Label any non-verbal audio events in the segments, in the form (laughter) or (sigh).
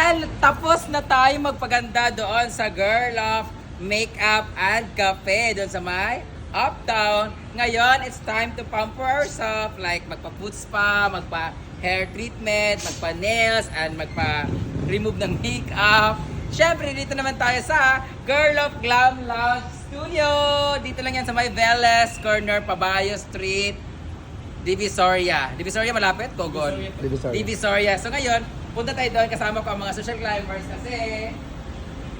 dahil tapos na tayo magpaganda doon sa Girl of Makeup and Cafe doon sa may Uptown. Ngayon, it's time to pamper ourselves like magpa-foot spa, magpa-hair treatment, magpa-nails, and magpa-remove ng makeup. Siyempre, dito naman tayo sa Girl of Glam Lounge Studio. Dito lang yan sa may Veles Corner, Pabayo Street, Divisoria. Divisoria malapit? Kogon. Divisoria. Divisoria. So ngayon, punta tayo doon kasama ko ang mga social climbers kasi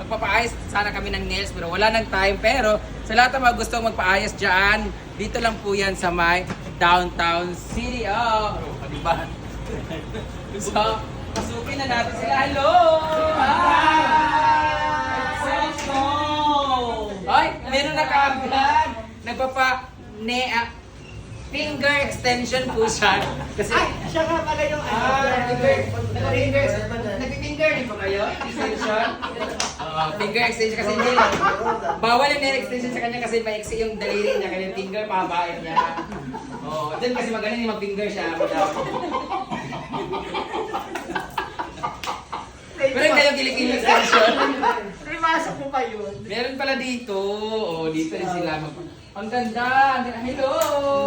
magpapaayos sana kami ng nails pero wala nang time. Pero sa lahat ng mga gustong magpaayos dyan, dito lang po yan sa may downtown city. Oh, diba? so, pasukin na natin sila. Hello! Hi! Ay, meron na kaagad. Nagpapa ne ah, finger extension po siya. Kasi Ay, siya nga pala yung ano. Ah, finger. Nag-finger. Nag-finger din po kayo? Extension? Oo, finger extension kasi hindi. Bawal yung nail extension sa kanya kasi maiksi yung daliri niya. Kaya yung finger, pahabain niya. Oo, dyan kasi magaling yung mag-finger siya. yung kayong kilikili extension. Primasok mo pa yun. Meron pala dito. Oh, dito rin sila. Ang ganda! Ang ganda. Hello!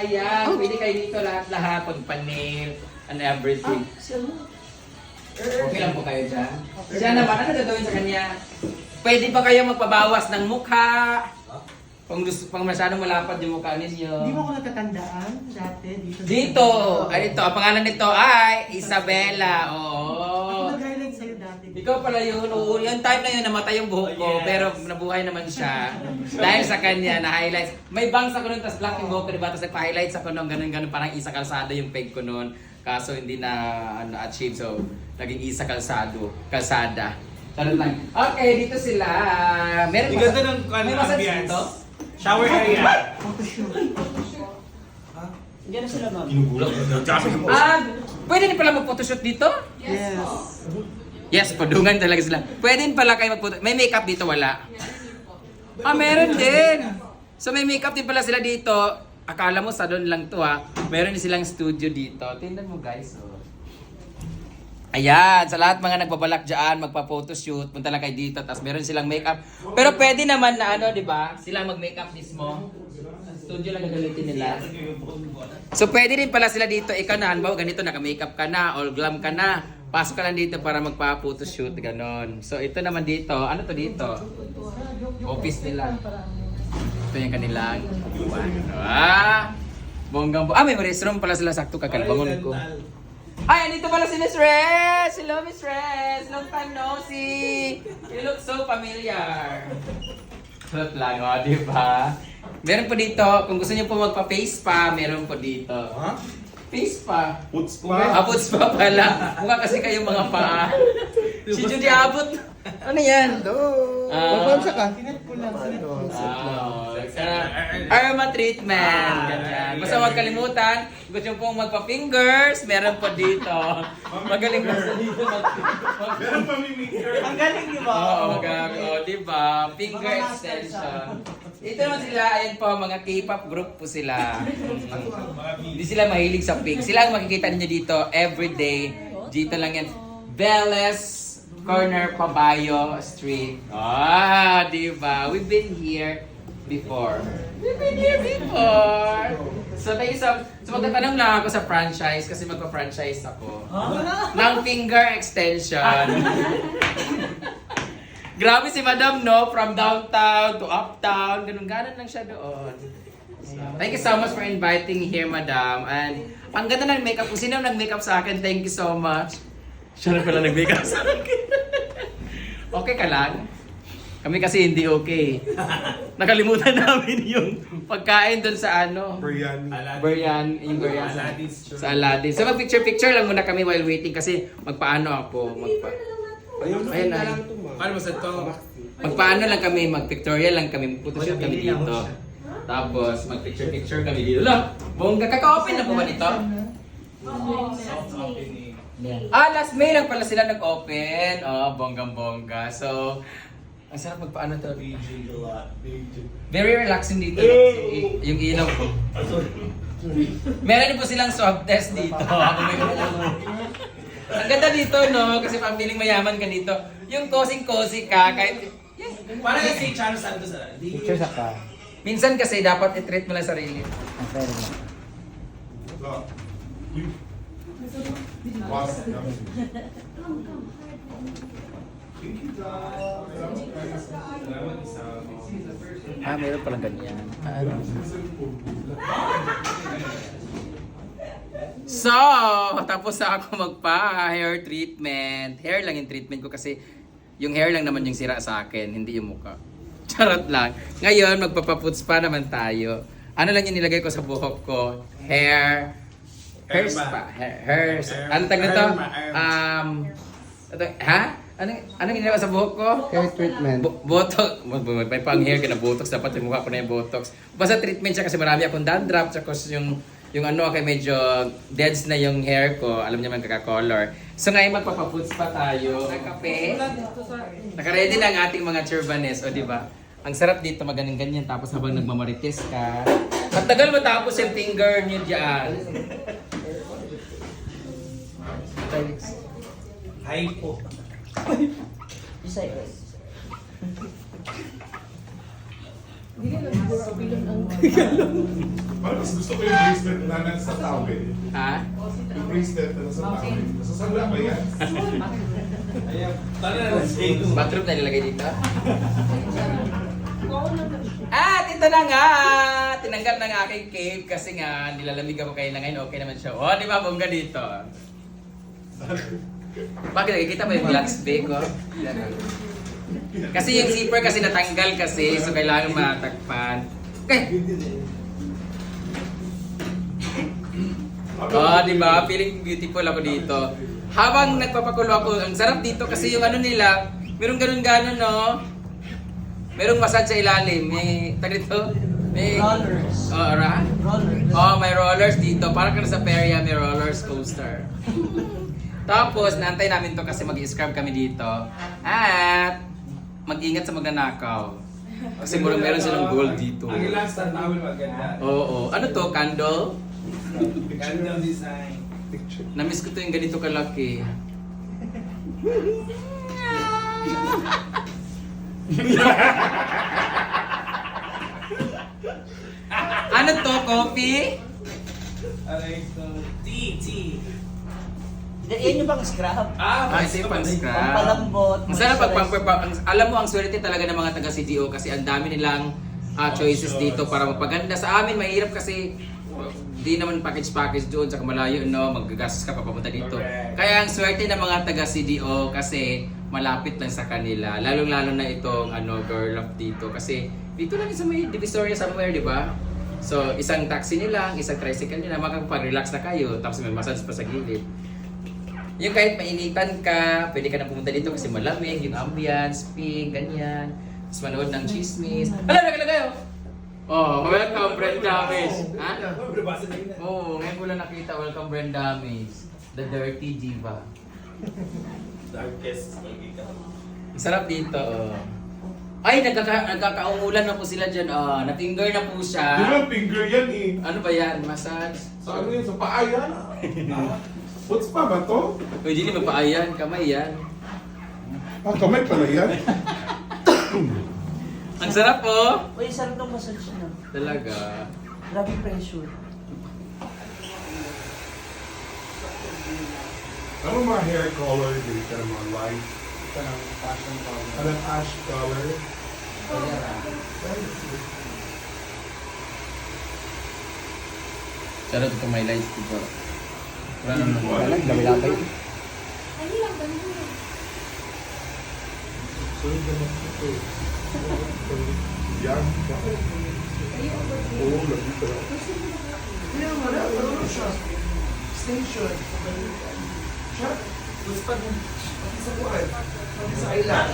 Ayan, pwede kayo dito lahat-lahat. Pag-nail and everything. Okay lang po kayo dyan. Siya naman, ano gagawin sa kanya? Pwede ba kayo magpabawas ng mukha? Kung gusto pang masyadong malapad yung mukha ninyo. Hindi mo ako natatandaan dati dito. Dito, ay ito, ang pangalan nito ay Isabela. Oo. Ako nag-highlight sa'yo dati. Ikaw pala yun. Oo, yung time na yun, namatay yung buhok ko, pero nabuhay naman siya. Dahil sa kanya, na-highlights. May bangs ako nun, tapos black yung buhok ko, diba? Tapos nagpa-highlights ako nun, ganun, ganun, parang isa kalsada yung peg ko nun. Kaso hindi na ano, achieve, so naging isa kalsado, kalsada. Charot lang. Okay, dito sila. Meron Ang ganda ng may ano, massage ambience. dito? Shower area. Photoshoot. Diyan na sila, ma'am. Ginugulang. Ah, pwede din pala mag-photoshoot dito? Yes. Yes, padungan talaga sila. Pwede pala kayo mag May makeup dito, wala? Ah, meron din. So may makeup din pala sila dito. Akala mo salon lang to ha. Meron din silang studio dito. Tingnan mo guys. Oh. Ayan, sa lahat mga nagbabalak dyan, magpa-photoshoot, punta lang kayo dito, tapos meron silang makeup. Pero pwede naman na ano, di ba? Sila mag-makeup mismo. Studio lang gagamitin nila. So pwede din pala sila dito, ikaw na, halimbawa ganito, naka-makeup ka na, all glam ka na, pasok ka lang dito para magpa-photoshoot, ganon. So ito naman dito, ano to dito? Office nila. Ito yung kanilang upuan. Ah! Bonggang bo. Ah, may restroom pala sila sakto kakalbangon ko. Ay, andito pala si Miss Rez! Hello, Miss Rez! Long time no see! You look so familiar. Sarap lang, o, di ba? Meron po dito, kung gusto niyo po magpa-face pa, meron po dito. Ha? Face pa. Puts Abot pa pala. Mukha kasi kayong mga paa. si Judy abot. Ano yan? Hello! Ah. Papansa ka? Sinat ko lang, sinat ko. Ah, uh, Arma treatment. Ganyan. Basta huwag kalimutan, gusto nyo pong magpa-fingers, meron po dito. Magaling po sa dito. mag- Meron pa may maker. Ang galing, di ba? Oo, magaling. Oh, diba? Finger extension. Ito naman sila, ayan po, mga K-pop group po sila. Hindi sila mahilig sa pink. Sila ang makikita ninyo dito everyday. Dito lang yan. Veles Corner Pabayo Street. Ah, di ba? We've been here before. We've been here before. So, tayo sa, so magtatanong lang ako sa franchise kasi magpa-franchise ako. Ng finger extension. (laughs) Grabe si Madam, no? From downtown to uptown. Ganun-ganon lang siya doon. Thank you so much for inviting here, Madam. And ang ganda ng makeup. Kung sino nag-makeup sa akin, thank you so much. Siya na pala nag-makeup sa akin. (laughs) okay ka lang? Kami kasi hindi okay. Nakalimutan namin yung pagkain doon sa ano. Biryani. Buryan, yung buryan sa, Aladdin's church. sa Aladdin. So mag-picture-picture lang muna kami while waiting kasi magpaano ako. Magpa, Ayun, Ayun na. Paano mo sa to? magpaano lang kami, mag-pictorial lang kami, photoshoot kami dito. Tapos mag-picture-picture kami dito. Lang, bongga, kaka-open na po ba nito? Soft opening. Ah, last May lang pala sila nag-open. Oh, bonggang-bongga. So, ang sarap magpaano to. Very relaxing dito. Yung ilaw ko. Meron din po silang swab test dito. (laughs) Ako may Ang ganda dito, no? Kasi pang feeling mayaman ka dito. Yung kosing-kosi ka, kahit... Yes. Parang si Charo Santos ah. Di- Picture sa ka. Minsan kasi dapat i-treat mo lang sarili. Ang pwede mo. Salamat isa. Ah, meron palang ganyan. Ano? So, tapos na ako magpa-hair treatment. Hair lang yung treatment ko kasi yung hair lang naman yung sira sa akin, hindi yung mukha. (laughs) Charot lang. Ngayon, magpapaputs pa naman tayo. Ano lang yung nilagay ko sa buhok ko? Hair... Hair spa. Hair... hair ano tag nito? Um... ito- Ha? Ano, anong ginawa sa buhok ko? Hair treatment. Bo- botox, may pang hair ka na botox, dapat yung mukha ko na yung botox. Basta treatment siya kasi marami akong dandruff, tsaka yung yung ano kay medyo deads na yung hair ko, alam niyo man kaka-color. So ngayon magpapaputs pa tayo. Ng kape. Nakaready na ang ating mga churbanes, o di ba? Ang sarap dito maganing ganyan tapos habang nagmamarites ka. Ang tagal matapos yung finger niyo diyan. Hi po. Parang mas gusto ko yung bracelet na nasa towel. Ha? Yung bracelet na nasa towel. Nasasala ba yan? Ayan. Tara na sa Bathroom na nilagay dito. At ito na nga! Tinanggal na nga aking cape kasi nga nilalamig ako kayo na ngayon. Okay naman siya. Oh, di ba? Bongga dito. Bakit? Nakikita mo yung glass bag ko? Kasi yung zipper kasi natanggal kasi so kailangan matakpan. Okay. Oh, di ba? Feeling beautiful ako dito. Habang nagpapakulo ako, ang sarap dito kasi yung ano nila, merong ganun-ganun, no? Merong massage sa ilalim. May, tag dito? May... Rollers. Oh, ra? Rollers. Oh, may rollers dito. Parang ka na sa Peria, may rollers coaster. Tapos, naantay namin to kasi mag-scrub kami dito. At, mag-ingat sa magnanakaw. Kasi murang meron silang gold dito. Ang last na towel maganda. Oo. Ano to? Candle? Ganda design. Namiss ko to yung ganito kalaki. ano to? Coffee? Aray ito. Tea, tea. Yan yung bang scrub? Ah, Ah, ito yung pang scrub. Pampalambot. Ang sarap pag pang, pang, ang- alam mo, ang swerte talaga ng mga taga CDO kasi ang dami nilang ah, choices dito para mapaganda. Sa amin, mahirap kasi di naman package-package doon sa malayo, no? Magagastos ka pa papunta dito. Correct. Kaya ang swerte ng mga taga CDO kasi malapit lang sa kanila. Lalong-lalo na itong ano, girl love dito. Kasi dito lang sa may Divisoria somewhere, di ba? So, isang taxi nilang, isang tricycle nila, makakapag-relax na kayo. Tapos may massage pa sa gilid. Yung kahit mainitan ka, pwede ka na pumunta dito kasi malamig, yung ambience, pink, ganyan. Tapos manood ng chismis. Hala, nakalagay kayo! Oh, welcome, Brand Damis. Ha? Oo, oh, ngayon ko lang nakita, welcome, Brand Damis. The Dirty Diva. Darkest magika. Ang sarap dito, oh. Ay, nagkaka nagkakaungulan na po sila dyan, oh. Na-finger na po Di siya. ba finger yan eh? Ano ba yan? Massage? Sa ano yan? Sa paa yan? (laughs) What's pa ba to? Pwede din magpaayan, kamay yan. Ah, kamay pala yan. (coughs) Ang sarap, oh. Uy, sarap ng massage na. Talaga. Grabe pressure. Ano mga hair color dito? Mga light? Parang fashion color. Ano ash color? Sarap ito may lights, diba? Wala naman. Wala, gabi-gabi. Yan. Oo, lagi ka. Station. Siya. Gusto pa sa kuwan. Sa island.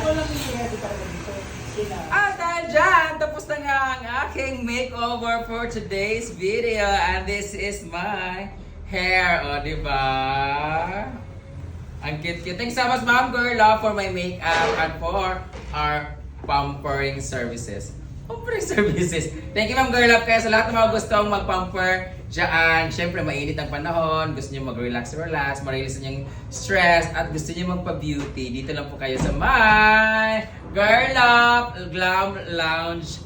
At dahil dyan, tapos na nga ang aking makeover for today's video. And this is my hair. O, di ba? Ang cute-cute. Thanks so much, Ma'am Girl, ah, for my makeup and for our pampering services. Pampering (laughs) services. Thank you, Ma'am Girl, Love, kaya sa lahat ng mga gustong mag-pamper dyan. Siyempre, mainit ang panahon. Gusto nyo mag-relax, relax, ma-release yung stress, at gusto nyo magpa-beauty. Dito lang po kayo sa my Girl Up Glam Lounge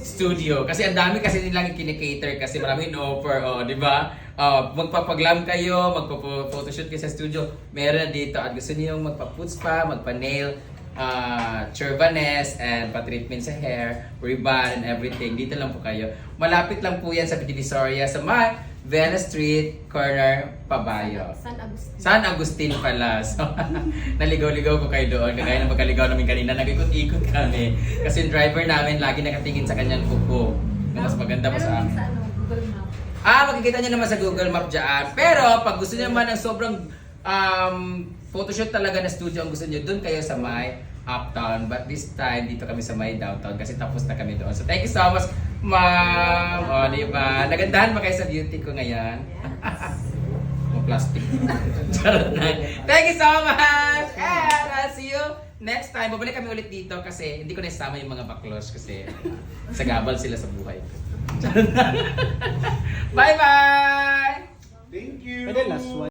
studio. Kasi ang dami kasi nilang kinikater kasi maraming offer, oh, di ba? Oh, magpapaglam kayo, magpa-photoshoot kayo sa studio. Meron dito at gusto niyo magpa-foot spa, magpa-nail, uh, churbaness, and pa-treatment sa hair, ribbon, and everything. Dito lang po kayo. Malapit lang po yan sa Divisoria sa may Venice Street, corner, Pabayo. San Agustin. San Agustin pala. So, (laughs) naligaw-ligaw ko kayo doon. Kagaya ng pagkaligaw namin kanina, nag-ikot-ikot kami. Kasi yung driver namin lagi nakatingin sa kanyang kuko. Na mas maganda pa sa yung sa ano, Google Map. Ah, makikita niyo naman sa Google Map dyan. Pero, pag gusto niyo naman ng sobrang um, photoshoot talaga na studio ang gusto niyo, doon kayo sa may uptown. But this time, dito kami sa may downtown kasi tapos na kami doon. So, thank you so much, ma'am. O, di ba? Nagandahan ba kayo sa beauty ko ngayon? Mga (laughs) plastic. (laughs) Charot na. Thank you so much! And I'll see you next time. Babalik kami ulit dito kasi hindi ko naisama yung mga baklos kasi sagabal sila sa buhay ko. Charot na. (laughs) Bye-bye! Thank you. Pwede last one.